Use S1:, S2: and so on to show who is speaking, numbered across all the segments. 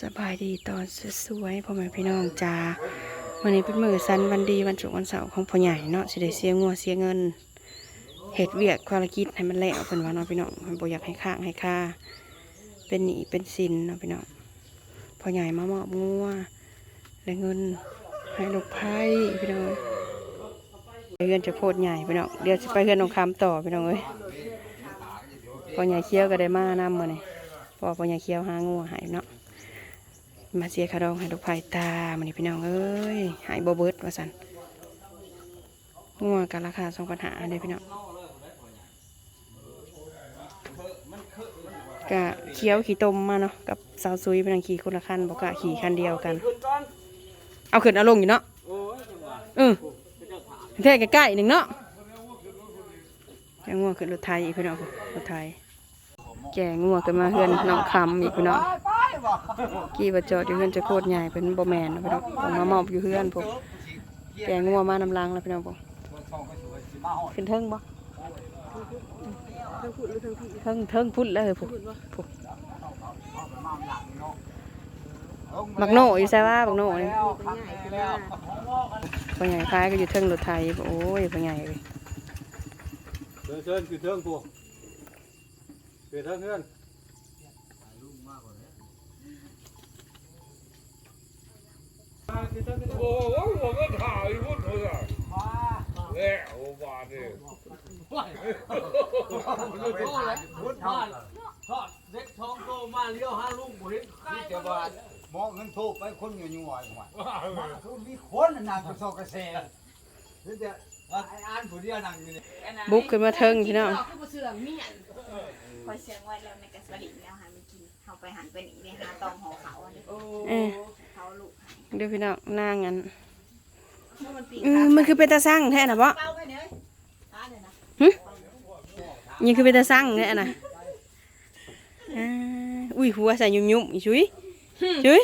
S1: สบายดีตอนสวยๆพ่อแม่พี่น้องจ้าวันนี้เป็นมือสันวันดีวันศุกร์วันเสาร์ของพ่อใหญ่เนาะสิได้เสียงัวเสียเงินเฮ็ดเวียกภารกิจให้มันแล้วเพิ่นว่าเนาะพี่น้องมันบ่อยากให้ข้างให้ค่า เป็นหนี้เป็นสินเนาะพี่น้องพ่อใหญ่มามอบงัวและเงินให้ลูกไผ่พี่น้องเอ้ยเงินจะโพดใหญ่พี่น้องเดี๋ยวสิไปเฮือนองคำต่อพี่น้องเอ้ยพ่อใหญ่เคี้ยวก็ได้มานำมื้อนี้พอพ่อใหญ่เคี้ยวหางัวให้เนาะ มาเสียคารองให้ลูกไผ่ตามันนี่พี่น้องเอ้ยหายบเบิร์ดว่าสันงัวกันราคาสองปัญหาเลยพี่น้องกะเคี้ยวขี่ตมมาเนาะกับสาวซุยเป็นนางขี่คนละคันบอกกะขี่คันเดียวกัน เอาขึ้นเอาลงอยู่เนาะเออแท่ใกล้ๆหนึ่งเนาะแกงัวขึ้นรถไทยอีกพี่น้องรถไทยแกงัวกันมาเฮือนน้องคำอีกพี่น้อง กี่บจอดอยู่เฮือนจะโคตรใหญ่เป็นบ่แมนนะพี่น้องผมมามอบอยู่เฮือนผมแกงงัวมานำลังแล้วพี่น้องผมขึ้นเทิงบ่เทิงเทิงพุ่นเลยผมผมบักโหนอยู่ใช่ว่าบักโหนนี่ปัญใหญ่คล้ายก็อยู่เทิงรถไทยโอ้ยปัญใหญ่เลย
S2: เชิญเชิญคือเทิงพวกคือเทิงเพื่อน โอ้โหผมก็ถ่ายพูดเถอะแล้วบาดเนี่ย
S3: พุทธาทอดเด็กทองโตมาเลี้ยวหาลุงบ่เห็นใคร
S4: นี่จะ
S3: บ่
S4: ว่าหมอเงินโทรไปคนอยู่อยู่หน่อยหน่อยมาคือมีคนน่ะนั่งกระสอบกระแสนี่จะไอ้อ่านผู้เดียวนั่งอยู่นี่
S1: บุกขึ้นมาเทิงพี่น้อง
S5: คือบ่เสื่อมเมียนคอยเสียงไว้แล้วในกระสลิงแล้วหาไม่กินเฮาไปหันไปนี่เนี่ยหาตองหอเขาอันนี้
S1: เออ
S5: เขาลูกให้
S1: เดี๋ยวพี่น้องนางอัน
S5: เมื่อมันปี
S1: เออมันคือเป็นตาสั่งแท้น่ะบ่
S5: เป้าไปเด้อตาเด้อนะ
S1: นี่คือเป็นตาสั่งแท้น่ะอ่าอุ้ยหัวใส่ยุ่มๆอีชุยชุย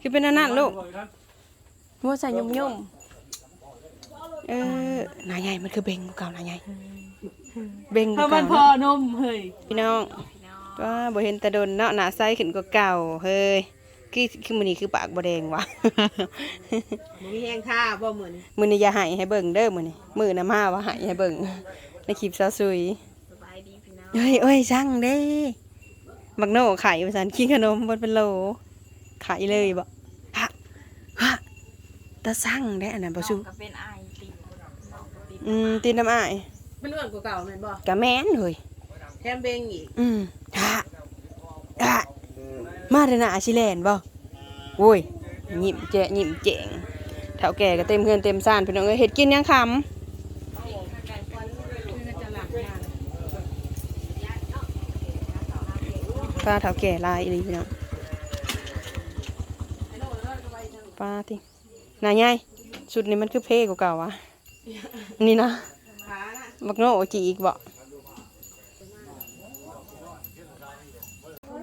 S1: คือเป็นอันนั้นลูกหัวใส่ยุ่มๆเออนายใหญ่มันคือเบงบ่เก่านายใหญ่เบงบ่
S6: ถ้ามั
S1: เก่าน
S6: พอ
S1: เนาะ
S6: นมเฮ้ย
S1: พี่น้อง
S5: พี่น้อง
S1: ว่าบ่เห็นแตะดนเนาะหน้าใสขึ้นกว่าเก่าเฮ้ย คือคือมื้อนี้คือปากบ่แดงวะ
S6: มึงแห้งค่าบ่เหมือน
S1: มื้อนี้อย่าให้ให้เบิ่งเด้อมื้อนี้มื้อน่ะมาว่าให้ให้เบิ่งในคลิปซาซุย
S5: สบายดีพี่น้อง
S1: เอ้ยเอ้ยสั่งเด้บักโน่ไข่ภาษาขี้ขนมบนเป็นโหลไข่เลยบ่ฮะฮะตาสั่งได้อันนั้นบ่ชู
S5: น้องก็เป็นอายตีน้องก็ตี
S1: อืมตีนน้ำอ้าย
S6: มันอ้วนกว่าเก่าแม่นบ่
S1: กะแม่นเฮ้ย
S6: แถมเบงอีก
S1: อืมฮะฮะ มาเด้อน่ะสิแลนบ่โอ้ยหยิมแจ๊ะยิ้มแจงเฒ่าแก่ก็เต็มเฮือนเต็มซ่านพี่น้องเอ้ยเฮ็ดกินยังคำ
S6: จะหลังงาน
S1: ป้าเฒ่าแก่ลายอีหลีพี่น้องป้าตินายใหญ่ชุดนี้มันคือเพกว่าเก่าวะนี่นะ
S6: ขาน่ะ
S1: บักโน่จีอีกบ่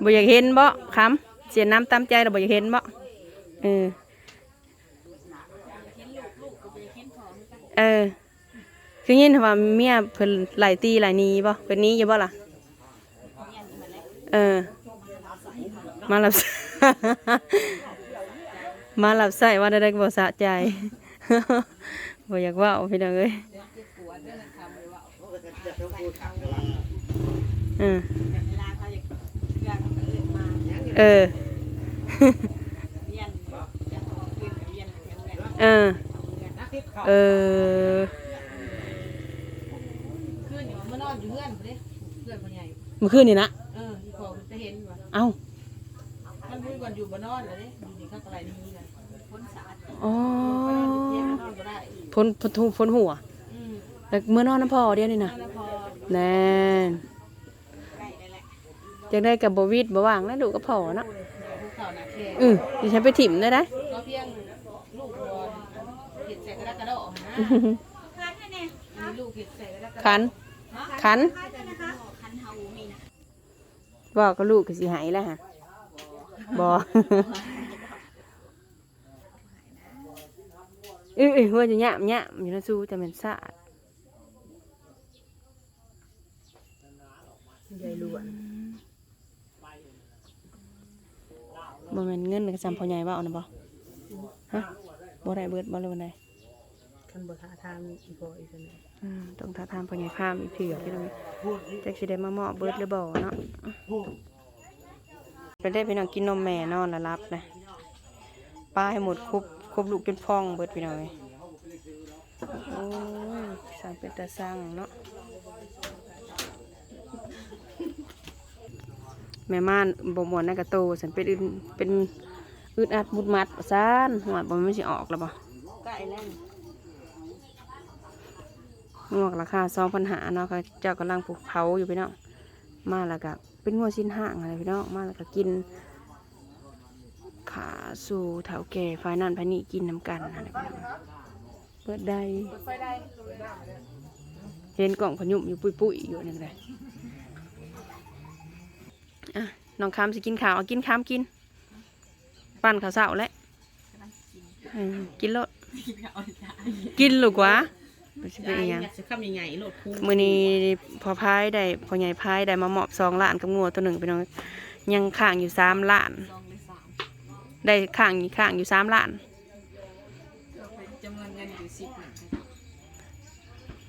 S1: บ่อยากเห็นบ่คำเสียน้ำตามใจเราบ่อยากเห็นบ่เออเออคือยินว่าเมียเพิ่นหลายตีหลายนีบ่เพิ่นนี้อยู่บ่ล่ะเออ มาหลับ มาหลับใส่ว่าได้ก็บ่สะใจบ่อยากว่าพี่น้องเอ้ยเออ
S5: เออ
S1: เออ
S5: เอ
S1: อ
S6: ขึ้นอยู่มานอนอยู่เพื่อนเด้เพื่อนพ่อใหญ่
S1: มื่อคืนนี่นะ
S6: เออที่พอจะเห็นว่า
S1: เอ้า
S6: มันพูดกันอยู่บ่นอนเลยเด้อยู่นี่เขาก็ไรนี่กัน
S5: พ้นสาด
S1: อ๋อ
S6: เที่ยงนอนบ่ได้
S1: พ้นพ้นทุพ้นหัว
S6: อืม
S1: แล้วเมื่อนอนน้ำพอเดียวนี่นะ
S6: แล้วพอ
S1: แน่น
S5: ใกล้ได้แหละ
S1: จังได้กับบวิดบ่ว่างแล้วดูกกับพอเนาะ
S6: ภูเขาหนาแค่
S1: อือดิฉันไปถิ่มได้ได้
S6: ก็เพียงลูกวัวเห็ดใส่กระดาษกระโดดนะ
S5: คันให้แน่
S6: มีลูกเห็ดใส่กระดาษกระโดด
S1: ขันขัน
S5: คันด้วยนะคะคันเฮามีนะ
S1: บอกกับลูกก็สิหายแล้วฮะบอเอ้ยเอ้ยหัวจะหยามหยามอยู่นะสู้จะเป็นสะอาด
S6: ใหญ่ล้วน
S1: บบ่แม่นเงินกระจำพ่อใหญ่ว่าเอานะบ่ฮะบ่ได้เบิดบ่เลยวันใด
S6: คันบ่ท้าทามอีพออีกซั่นน่ะ
S1: อืมต้องท้าทามพ่อใหญ่พามอีกเถื่อพี่น้องจักสิได้มามอบเบิดหรือบ่เนาะไปได้พี่น้องกินนมแม่นอนแล้วรับนะป้าให้หมดครบครบลูกจนพองเบิดพี่น้องเอ้ยโอ้ยสั่งเป็นตาสั่งเนาะ แม่ม่านบ่มวนนักกระโตสันเป็นอึนเป็นอึดอัดมุดมัดซ่านหัวบ่มันสิออกแล้วบ่
S6: ใกล้แล้ว
S1: งวกราคาสองพันหาเนาะค่ะเจ้ากำลังปลูกเผาอยู่พี่น้องมาแล้วก็เป็นงัวชิ้นห่างอะไรพี่น้องมาแล้วก็กิน ขาสู่เถาแก่ฝ่ายนั่นฝ่ายนี้กินน้ำกันอะไรพี่น้องเปิดได้เห็นกล่องพยุมอยู่ปุยปุยๆอยู่นี่เลย อะน้องคำสิกินข้าวเอากินคำกิน ปั่นข้าวเสาแล้วอืมกินรถกินลูกวะมันสิเป็นอิหยัง
S6: จะคำใหญ่ๆโลดคู
S1: มือนี้พอพายได้พอใหญ่พายได้มาเหมาะสองล้านกับงัวตัวหนึ่งไปน้องยังข้างอยู่สามล้าน
S5: ลองเลยสาม
S1: ได้ข้างอยู่ข้างอยู่สามล้าน
S5: เราเป็นจำนวนเงินอยู่สิบหนึ่ง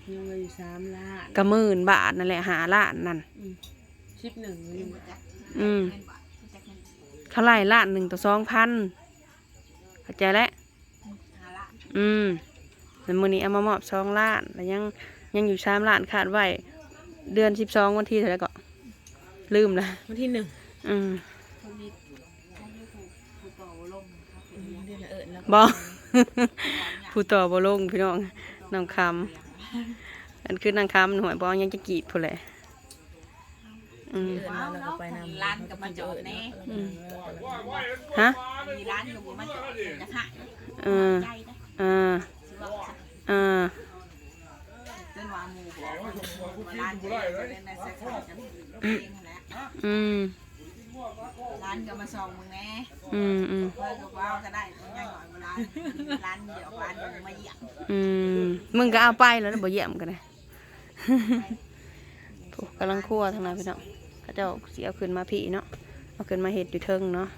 S6: มีเงินอยู่3ล้าน
S1: ก็หมื่นบาทนั่นแหละหาล้านนั่น
S6: ชิปหนึ่ง อยู่
S1: อืม
S5: เงินบาทจากเงิน
S1: เท่าไหรล้านหนึ่งต่อสองพันเข้าใจแล้ว
S5: หาละ
S1: อืมแล้วมือนี้เอามาเหมาะสองล้านแล้วยังยังอยู่สามล้านขาดไว้เดือนสิบสองวันที่เท่าไหรก็ลืมละ
S6: วันที่หนึ่ง
S1: อืม
S5: คนนี้ท่านที่ถูกถูกต่อลงครับเป็นเงิน
S6: เดือนละเอิญแล้ว
S1: บอผู้ต่อบอลงพี่น้องน้องคำอันคือนางคำหน่วยบอยังจะกรีดผู้นแหละ อืม
S6: เอิญแล้วเราก็ไปนำ
S5: ร้านกับมาจอดแน่
S1: ฮะ
S5: มีร้านกับมาจอดจะขาย
S1: เออ
S5: ใจนะ
S1: เออ
S5: สิว่า
S1: เออ
S5: เต้นวามูบอกว่าร้านจะเล่นในเซ็กซ์กันเองแหละ
S1: อืม
S5: ร้านก็มาส่องมึงแน่
S1: อืมอืม
S5: เพิ่นก็ว่าก็ได้ง่ายหน่อยเวลาร้านเดียวร้านหนึงมาเหยียบ
S1: อืมมึงก็เอาไปแล้วนะบ่เยี่ยมกันเลยโถูกกำลังคั่วทางนั้นพี่น้อง เขาเจ้าสิเอาขึ้นมาพี่เนาะเอาขึ้นมาเห็ดอยู่เทิงเนาะ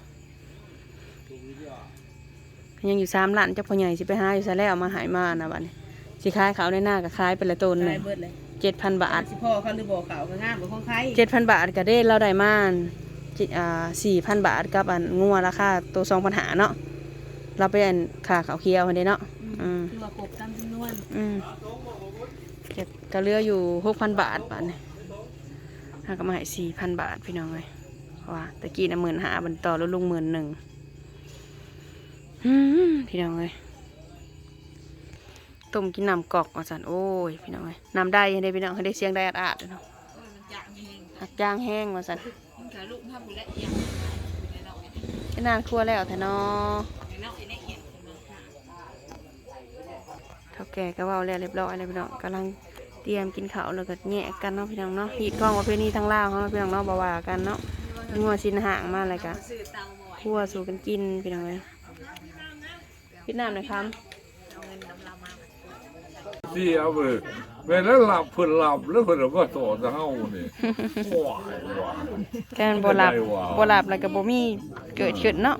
S1: ยังอยู่สามล้านเจ้าพ่อใหญ่สิไปหาอยู่ซะแล้วเอามาใหายมานะบัดนี้สิขายเขาในหน้าก็ขายเป็นละตนห
S6: ได้
S1: นึ่ง
S6: เบิดเลย
S1: เจ็ดพันบาท
S6: สิพ่อเขาหรือบ่เขาก็งามกว่าของใคร
S1: เจ็ดพันบาทก็ได้เราได้มาจิอ่าสี่พันบาทกับอันงัวราคาตัวสองพันหาเนาะเราไปอันค่าขาวเคียวคนเดีเนาะอืม
S6: คือว่าครบตามจำนวน
S1: อืมเก็บก็เหลืออยู่หกพันบาทบาทนี่หาก็มาให้สี่พันบาทพี่น้องเลยว่าตะกี้น่ะหมื่นหาบันต่อแล้วลงหมื่นหนึ่งพี่น้องเลยต้มกินน้ำกอกอะสันโอ้ยพี่น้องเลยน้ำได้ให้ได้พี่น้องให้ได้เสียงได้อาดๆเนาะ
S5: เออมันางเอง
S1: หักย่างแห้งมาสัน
S5: มันก็ลูกถ้าบุละเอียดในนอกเนี่
S1: นานครัวแล้วแต่นอ
S5: ในนอกเนี่ยเท่า
S1: แก่ก็เว่าแล้วเรียบร้อยแล้วพี่น้องกำลัง เตรียมกินข้าวแล้วก็แงะกันเนาะพี่น้องเนาะฮีดกล้องประเพณีทั้งลาวเขาเนาะพี่น้องเนาะบาวากันเนาะงัวชินห่างมาอะไรกัน
S5: ซื้อเตาบ่อย
S1: คั่วสู่กันกินพี่น้องเลยพี่น้ำหน่อยครับ
S5: เอาเงินน้ำเรามา
S7: ที่เอาไปเวลาหลับเพิ่นหลับแล้วเพิ่นเอามาต่อจะเฮานี่ว้ายว้าย
S1: แค่นบ่หลับ
S7: ไม่ได้ว่ะ
S1: บ่หลับแล้วก็บ่มีเกิดขึ้นเนาะ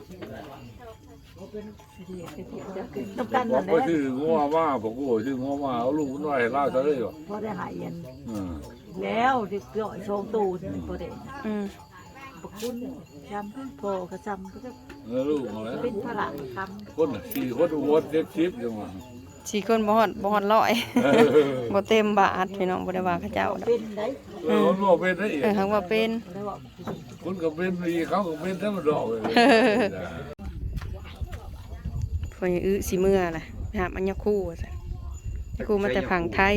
S7: บอกว่าชื่องัวมาบอกว่าชื่องัวมาเอาลูกน้อยให้ลาซะเลยว่ะ
S8: พอได้หายเย็น
S7: อืม
S8: แล้วที่เกาะโชงตูนพอได้
S1: อืม
S8: บกคุณจำพอก็จำก็จะ
S7: เออลูกมาแล้ว
S8: เป็นพระค
S7: คนน่ะสี่คนวนเจ็ดชิปจังหวะ
S1: สี่คนบ่ฮอดบ่ฮอดร้อย
S7: เออ
S1: บ่เต็มบาทพี่น้องบ่ได้ว่าเขาเจ้าำดอก
S8: เป็นได้
S7: เออคนบอกเป็นได้อีก
S1: เออหังว่าเป็น
S8: แล้วบอก
S7: คนก็เป็นดีเขาก็เป็นธรรมดาเลย
S1: พอยังอื้อสิเมื่อแหละไปหามันยาคู่ว่าซั่นยาคู่มาแต่ผังไทย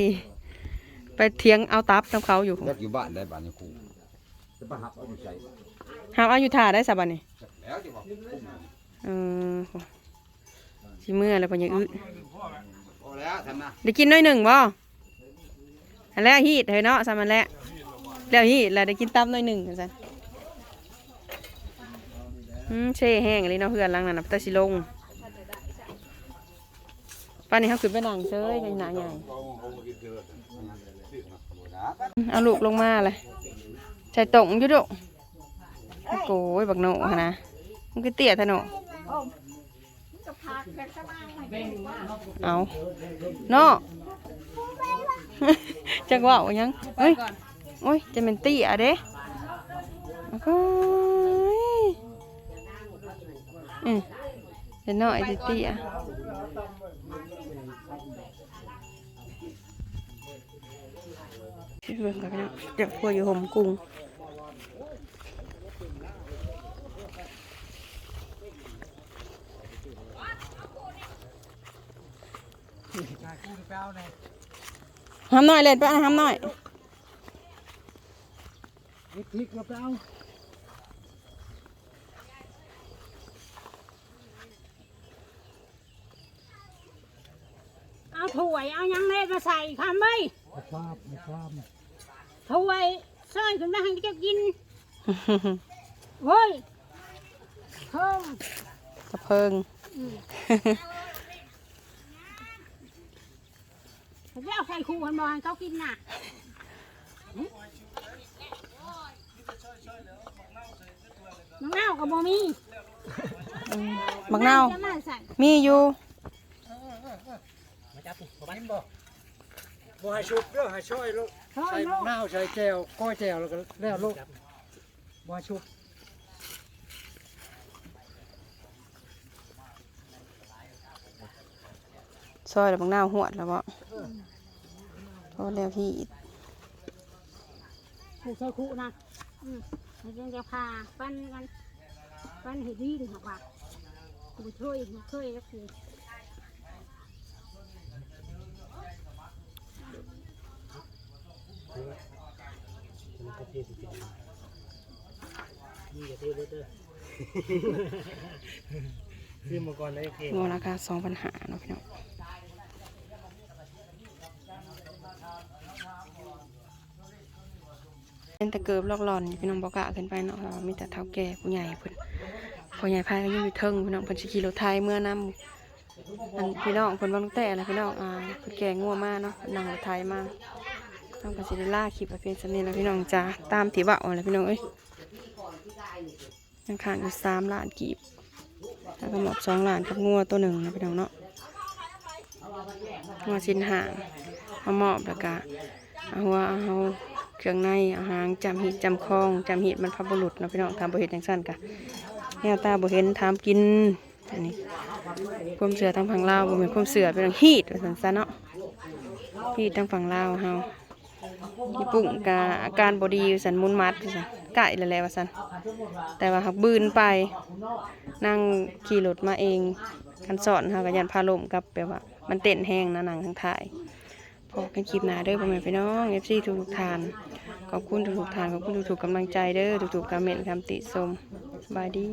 S1: ไปเถียงเอาตับนํเขาอยู่
S4: ยักอยู่บ้านได้บ้านนี่ครูจะมาหับเอาไปใส่
S1: หามเอาอยู่ท่าได้ซะบัดนี้
S4: แล้วจะบอก
S1: เออสิเมื่อแล้วพอยังอื้อ
S4: พอแล้วทำนะ
S1: ได้กินหน้อยหนึ่งบ่อันแล้วฮีดเฮ้ยเนาะซะมันแล้วแล้วฮีดแล้วได้กินตับหน้อยหนึ่งซั่นอืมเช่แห้งเลยเนาะเพื่อนหลังนั้นน่ะตาสิลง ป้านนี้เขาขึ้นไปนั่งเซยในหนาใหญ่เอาลูกลงมาเลยใส่ตงยู่ดุโอ้โหบักโหนหั่นะมันคือเตี้ยทะเนาะ
S5: โนเอา
S1: เนาะจักว่าว่าหยังเฮ้ยโอ้ยจะเป็นตี้ยเด้โอ้ยอืมจะน้อยจะตี้ยที่ เบิ่งกันนะเดี๋ยวพัวอยู่ห่มกุ้งห้ามหน่อยเลยป้าห้ามหน่อย
S4: คลิกแล้วไปเอา
S6: เอาถ้วยเอายังเล่นมาใส่คำไว้
S4: ชอบไม่ชอบ
S6: ถ้วยซอยขึ้นมาให้เจ้ากินเฮ้ยเพิ่ม
S1: กระเพิง
S6: จะเอาใส่คู่กันบ่ให้เขากินน่ะน้องเน่ากับบ่มี
S1: บักนาว
S6: จะมาใส่
S1: มีอยู่
S4: บ่ให้ชุบเด้อให้ช่วยลูก
S6: เฮ้ย
S4: ใส่
S6: ลูก
S4: น้าวใส่แก้วก้อยแก้วแล้วก็แล้วลูกบ่ให้ชุบ
S1: ซอยแล้วบักนาวหวดแล้วบ่โทษแล้วพี่
S6: คู่ใส่คู่นะอืมให้เจ้าจะพาปั้นกันปั้นเห็ดดีถึงหักว่าคู่ช่วยช่วยก็คือ
S1: งวราคาสองพันหาเนาะพี่น้องเป็นตะเกิบลอกหลอนพี่น้องบอกกะขึ้นไปเนาะมีแต่เท่าแก่ผู้ใหญ่เพิ่นผู้ใหญ่พายก็ยังอยู่เทิงพี่น้องเพิ่นสิขี่รถไทยเมื่อนำอันพี่น้องเพิ่นบ่ตั้งแต่นะพี่น้องอ่าเพิ่นแก่งัวมากเนาะนั่งรถไทยมาก ต้องก็สิได้ล่าคลิปเพียงสนี้แล้วพี่น้องจ้าตามที่เว้าแล้วพี่น้องเอ้ยยังขาดอยู่สามล้านกีบแล้วก็หมอบสองหลานกับงัวตัวหนึ่งนะพี่น้องเนาะงัวชิ้นห่างเอาหมอบแล้วก็เอาหัวเอาเครื่องในเอาหางจำหีดจำคองจำหีดมันพับุรุษนะพี่น้องทำบริเห็นจังสั้นกะแนวตาบ่เห็นทำกินอันนี้ความเสือทางฝั่งลาวบ่เป็นความเสือเป็นฮีดว่าซั่นซะเนาะฮีดทางฝั่งลาวเฮา ญี่ปุ่นกะอาการบ่ดีว่าซั่นมุนมัดว่าซั่นไก่ล้วแหละว่าสันแต่ว่าหักบืนไป นั่งขี่รถมาเองคันสอนค่ะกับยันพาลมกับแบบว่า มันเต้นแห้งนะหนังทั้งถ่ายพอกันคลิปหนาเด้อพ่อแม่พี่น้องเอฟซีทุกทุกทาน ขอบคุณทุกทุกทาน ขอบคุณทุกๆกำลังใจเด้อทุกๆคอมเมนต์คำติชมสบายดี